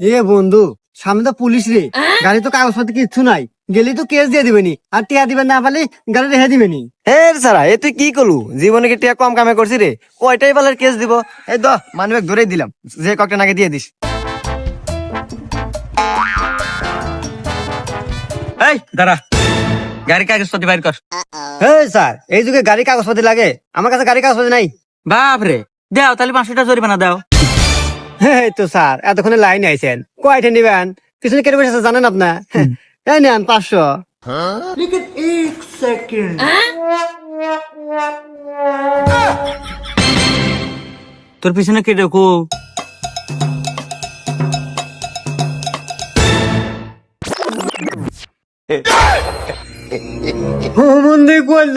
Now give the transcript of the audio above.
এ বন্ধু সামনে তো পুলিশ রে। গাড়ি তো কাগজপত্র কিচ্ছু নাই। গেলেই তো কেস দিয়ে দিবেনি। আর টিয়া দিবেন না পারলে গাড়ি রেখে দিবেনি। হে সারা এ তুই কি করলু? জীবনে কি টিয়া কম কামে করছি রে? কয়টাই বালের কেস দিব? এই দ মানবেক ধরেই দিলাম। যে ককটা নাকি দিয়ে দিস। এই দাঁড়া। গাড়ি কাগজপত্র বাইর কর। হ্যাঁ স্যার এই যুগে গাড়ি কাগজপত্র লাগে। আমার কাছে গাড়ি কাগজপত্র নাই। বাপ রে দাও তাহলে পাঁচশো টাকা জরিমানা দাও। এই তো স্যার এতক্ষণে লাইন আইছেন। কয়টা নিবেন পিছনে কেটে বসেছে জানেন আপনার এই নেন পাঁচশো। তোর পিছনে কে দেখো ও মন্দির করল